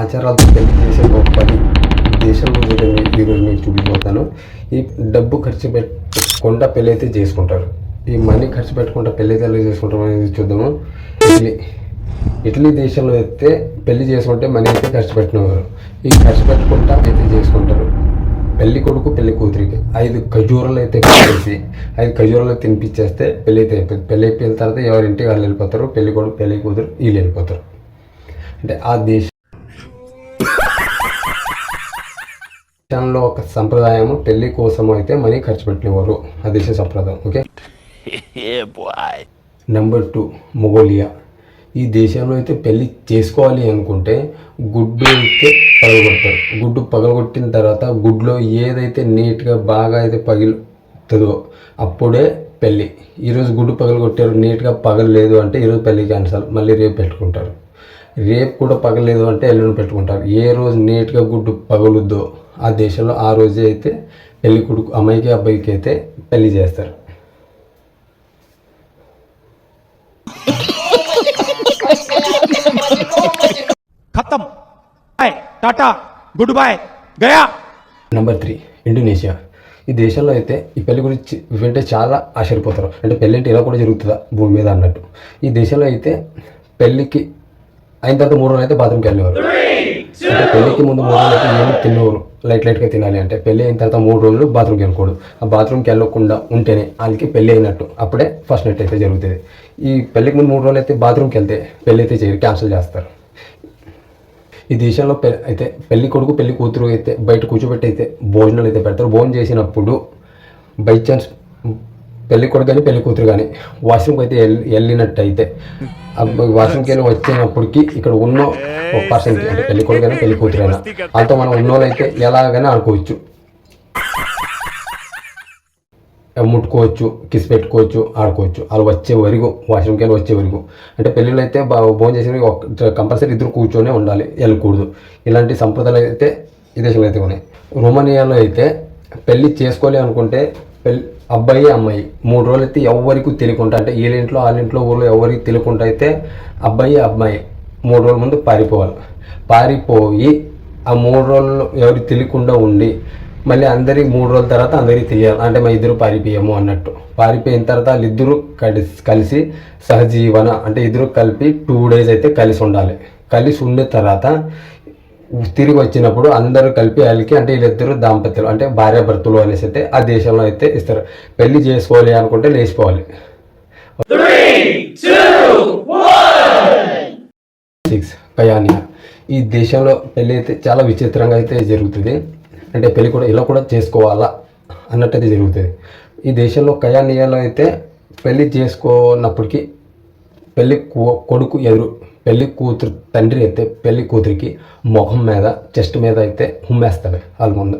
ఆచారాలతో పెళ్ళి చేసే పని దేశంలో జరిగే ఈరోజు మీకు చూపిపోతాను. ఈ డబ్బు ఖర్చు పెట్టకుండా పెళ్ళి అయితే చేసుకుంటారు. ఈ మనీ ఖర్చు పెట్టకుండా పెళ్ళి అయితే ఎలా చేసుకుంటారు అనేది చూద్దాము. ఇటలీ ఇటలీ దేశంలో అయితే పెళ్ళి చేసుకుంటే మనీ అయితే ఖర్చు పెట్టినవారు. ఈ ఖర్చు పెట్టకుండా అయితే చేసుకుంటారు. పెళ్ళి కొడుకు పెళ్ళి కూతురికి ఐదు ఖజూరాలు అయితే పెట్టేసి ఐదు ఖజూరాలు తినిపించేస్తే పెళ్ళి అయితే అయిపోయింది పెళ్ళి అయిపోయిన తర్వాత ఎవరింటికి వాళ్ళు వెళ్ళిపోతారు? పెళ్ళి కొడుకు పెళ్ళి కూతురు వీళ్ళు వెళ్ళిపోతారు. అంటే ఆ దేశం దేశంలో ఒక సంప్రదాయము పెళ్ళి కోసం అయితే మనీ ఖర్చు పెట్టినవారు. ఆ దేశ సంప్రదాయం ఓకే. Number two మొగోలియా. ఈ దేశంలో అయితే పెళ్ళి చేసుకోవాలి అనుకుంటే గుడ్డు అయితే పగలగొడతారు. గుడ్డు పగలగొట్టిన తర్వాత గుడ్లో ఏదైతే నీట్గా బాగా అయితే పగిలుతుందో అప్పుడే పెళ్ళి ఈరోజు గుడ్డు పగలగొట్టారు నీట్గా పగలలేదు అంటే ఈరోజు పెళ్ళి క్యాన్సల్ మళ్ళీ రేపు పెట్టుకుంటారు. రేపు కూడా పగలేదు అంటే ఎల్లుండి పెట్టుకుంటారు. ఏ రోజు నీట్గా గుడ్డు పగలుద్దో ఆ దేశంలో ఆ రోజే అయితే పెళ్ళి కొడుకు అమ్మాయికి అబ్బాయికి అయితే పెళ్ళి చేస్తారు. Tata good bye Gaya. Number three Indonesia. ఈ దేశంలో అయితే ఈ పెళ్ళి గురించి వింటే చాలా ఆశ్చర్యపోతారు. అంటే పెళ్ళి అంటే ఇలా కూడా జరుగుతుందా? భూమి మీద అన్నట్టు. ఈ దేశంలో అయితే పెళ్ళికి అయిన తర్వాత మూడు రోజులు అయితే బాత్రూమ్కి వెళ్ళేవారు. అంటే పెళ్ళికి ముందు మూడు రోజులు అయితే ఏమి తినేవారు. లైట్ లైట్గా తినాలి అంటే పెళ్ళి అయిన తర్వాత మూడు రోజులు బాత్రూమ్కి వెళ్ళకూడదు. ఆ బాత్రూమ్కి వెళ్ళకుండా ఉంటేనే వాళ్ళకి పెళ్ళి అయినట్టు. అప్పుడే ఫస్ట్ నైట్ అయితే జరుగుతుంది. ఈ పెళ్ళికి ముందు మూడు రోజులు అయితే బాత్రూమ్కి వెళ్తే పెళ్ళి అయితే చేయరు క్యాన్సిల్ చేస్తారు. ఈ దేశంలో పె అయితే పెళ్ళి కొడుకు పెళ్ళి కూతురు అయితే బయట కూర్చోబెట్టి అయితే భోజనాలు అయితే పెడతారు. భోజనం చేసినప్పుడు బై ఛాన్స్ పెళ్ళి కొడుకు కానీ పెళ్ళి కూతురు కానీ వాష్రూమ్కి అయితే వెళ్ళి వెళ్ళినట్టు వాష్రూమ్కి వెళ్ళి వచ్చినప్పటికి ఇక్కడ ఉన్న ఒక పర్సన్కి అంటే పెళ్ళి కొడుకు కానీ పెళ్ళి కూతురు అయినా అంతా మనం ఉన్నోళ్ళైతే ఎలాగైనా ఆడుకోవచ్చు. ముట్టుకోవచ్చు కిస్ పెట్టుకోవచ్చు ఆడుకోవచ్చు. వాళ్ళు వచ్చే వరకు వాష్రూమ్కి వెళ్ళి వచ్చే వరకు. అంటే పెళ్ళిళ్ళు అయితే బాగా భోజనం చేసిన కంపల్సరీ ఇద్దరు కూర్చొనే ఉండాలి వెళ్ళకూడదు. ఇలాంటి సంప్రదాయాలు అయితే ఈ దేశంలో అయితే ఉన్నాయి. రొమానియాలో అయితే పెళ్ళి చేసుకోవాలి అనుకుంటే అబ్బాయి అమ్మాయి మూడు రోజులు అయితే ఎవరికి తెలియకుండా అంటే వీళ్ళింట్లో వాళ్ళింట్లో ఊళ్ళో ఎవరికి తెలియకుండా అయితే అబ్బాయి అమ్మాయి మూడు రోజుల ముందు పారిపోవాలి. పారిపోయి ఆ మూడు రోజులు ఎవరికి తెలియకుండా ఉండి మళ్ళీ అందరికి మూడు రోజుల తర్వాత అందరికీ తెలియాలి. అంటే మా ఇద్దరు పారిపోయాము అన్నట్టు. పారిపోయిన తర్వాత వాళ్ళిద్దరూ కలిసి కలిసి సహజీవన అంటే ఇద్దరు కలిపి టూ డేస్ అయితే కలిసి ఉండాలి. కలిసి ఉండిన తర్వాత తిరిగి వచ్చినప్పుడు అందరూ కలిపి వాళ్ళకి అంటే వీళ్ళిద్దరు దాంపత్యులు అంటే భార్యాభర్తలు అనేసి అయితే ఆ దేశంలో అయితే ఇస్తారు. పెళ్ళి చేసుకోవాలి అనుకుంటే లేచిపోవాలి. సిక్స్ పయానియా ఈ దేశంలో పెళ్ళి అయితే చాలా విచిత్రంగా అయితే జరుగుతుంది. అంటే పెళ్ళి కూడా ఇలా కూడా చేసుకోవాలా అన్నట్టు అయితే జరుగుతుంది. ఈ దేశంలో కయానియాలో అయితే పెళ్ళి చేసుకున్నప్పటికీ పెళ్ళి కొడుకు ఎదురు పెళ్ళి కూతురు తండ్రి అయితే పెళ్ళి కూతురికి ముఖం మీద చెస్ట్ మీద అయితే ఉమ్మేస్తాడు వాళ్ళ ముందు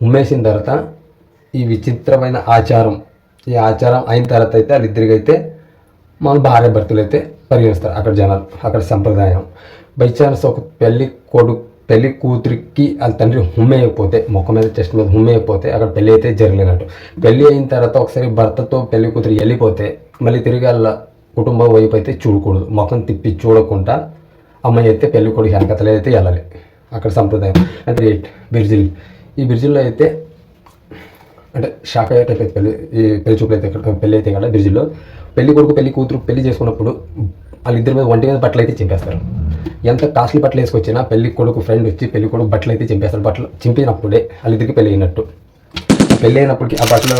ఉమ్మేసిన తర్వాత ఈ విచిత్రమైన ఆచారం ఈ ఆచారం అయిన తర్వాత అయితే వాళ్ళిద్దరికి అయితే మన భార్య భర్తలు అయితే పరిగణిస్తారు అక్కడ జనాలు అక్కడ సంప్రదాయం. బై ఛాన్స్ ఒక పెళ్ళి కొడుకు పెళ్ళి కూతురికి వాళ్ళ తండ్రి హుమ్మేయకపోతే ముఖం మీద చెస్ట్ మీద హుమ్మేయకపోతే అక్కడ పెళ్ళి అయితే జరగలేనట్టు పెళ్ళి అయిన తర్వాత ఒకసారి భర్తతో పెళ్ళి కూతురు వెళ్ళిపోతే మళ్ళీ తిరిగి వాళ్ళ కుటుంబ వైపు అయితే చూడకూడదు. ముఖం తిప్పి చూడకుండా అమ్మాయి అయితే పెళ్ళి కొడుకు వెనకతలే అయితే వెళ్ళాలి. అక్కడ సంప్రదాయం. అంటే ఎయిట్ బిర్జిల్. ఈ బిర్జిల్లో అయితే అంటే షాక్ అయ్యే టైప్ అయితే పెళ్ళి ఈ పెళ్ళి చూపులు అయితే ఇక్కడ పెళ్ళి అయితే కదా బ్రిడ్జిలో పెళ్ళి కొడుకు పెళ్ళి కూతురు పెళ్ళి చేసుకున్నప్పుడు వాళ్ళిద్దరి మీద ఒంటి మీద బట్టలు అయితే చింపేస్తారు. ఎంత కాస్ట్లీ బట్టలు వేసుకొచ్చినా పెళ్ళి కొడుకు ఫ్రెండ్ వచ్చి పెళ్ళి కొడుకు బట్టలు అయితే చింపేస్తారు బట్టలు చింపినప్పుడే వాళ్ళిద్దరికి పెళ్ళి అయినట్టు. పెళ్ళి అయినప్పటికీ ఆ బట్టలు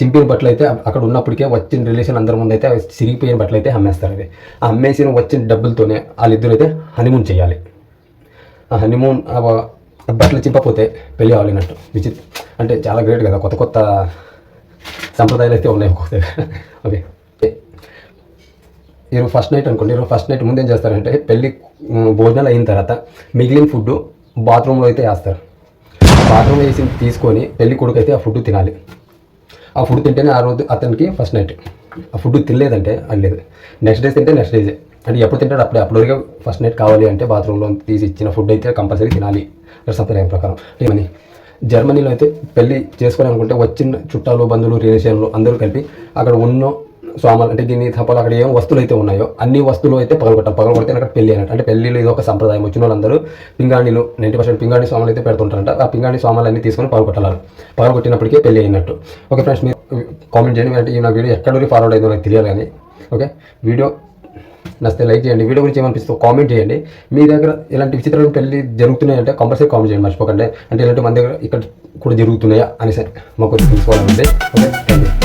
చింపిన బట్టలు అయితే అక్కడ ఉన్నప్పటికే వచ్చిన రిలేషన్ అందరి ముందు అయితే అవి చిరిగిపోయిన బట్టలు అయితే అమ్మేస్తారు అవి. ఆ అమ్మేసిన వచ్చిన డబ్బులతోనే వాళ్ళిద్దరు అయితే హనీమూన్ చేయాలి. ఆ హనీమూన్ ఆ బట్టలు చింపపోతే పెళ్ళి అవ్వలేనట్టు. విచిత్ అంటే చాలా గ్రేట్ కదా కొత్త కొత్త సంప్రదాయాలు అయితే ఉన్నాయి ఒక్కొక్క ఓకే. ఈరోజు ఫస్ట్ నైట్ అనుకోండి ఈరోజు ఫస్ట్ నైట్ ముందేం ఏం చేస్తారంటే పెళ్ళి భోజనాలు అయిన తర్వాత మిగిలిన ఫుడ్ బాత్రూంలో అయితే వేస్తారు. బాత్రూమ్ వేసి తీసుకొని పెళ్ళి కొడుకు అయితే ఆ ఫుడ్ తినాలి. ఆ ఫుడ్ తింటేనే ఆ రోజు అతనికి ఫస్ట్ నైట్ ఆ ఫుడ్ తినలేదంటే అది లేదు. నెక్స్ట్ డే తింటే నెక్స్ట్ డేజే అంటే ఎప్పుడు తింటాడు అప్పుడే అప్పటివరకు ఫస్ట్ నైట్ కావాలి అంటే బాత్రూంలో తీసి ఇచ్చిన ఫుడ్ అయితే కంపల్సరీ తినాలి. సంప్రదాయం ప్రకారం. ఏమని? జర్మనీలో అయితే పెళ్ళి చేసుకోవాలనుకుంటే వచ్చిన చుట్టాలు బంధువులు రిలేషన్లు అందరూ కలిపి అక్కడ ఉన్న స్వాములు అంటే దీన్ని తప్పలు అక్కడ ఏం వస్తువులు అయితే ఉన్నాయో అన్ని వస్తువులు అయితే పగలగొట్టాలి పగలగొడితే అక్కడ పెళ్ళి అన్నట్టు. అంటే పెళ్ళిలో ఇది ఒక సంప్రదాయం. వచ్చిన వాళ్ళందరూ పింగాణిలు నైంటీ పర్సెంట్ పింగాణి స్వాములు అయితే పెడుతుంటారంట. ఆ పింగాణి స్వాములు అన్ని తీసుకొని పగలగొట్టాలి పగలగొట్టినప్పటికే పెళ్ళి అయినట్టు. ఓకే ఫ్రెండ్స్ మీరు కామెంట్ చేయండి. అంటే ఈ నా వీడియో ఎక్కడ వరకు ఫార్వర్డ్ అయిందో నాకు తెలియాలి కానీ ఓకే? వీడియో నచ్చితే లైక్ చేయండి. వీడియో గురించి ఏమనిపిస్తుందో కామెంట్ చేయండి. మీ దగ్గర ఇలాంటి విచిత్రమైన పెళ్ళి జరుగుతున్నాయంటే కంపల్సరీ కామెంట్ చేయండి. మర్చిపోకండి. అంటే ఇలాంటి మన దగ్గర ఇక్కడ కూడా జరుగుతున్నాయా అనేసి మాకు తెలుసుకోవాలండి ఓకే? Thank you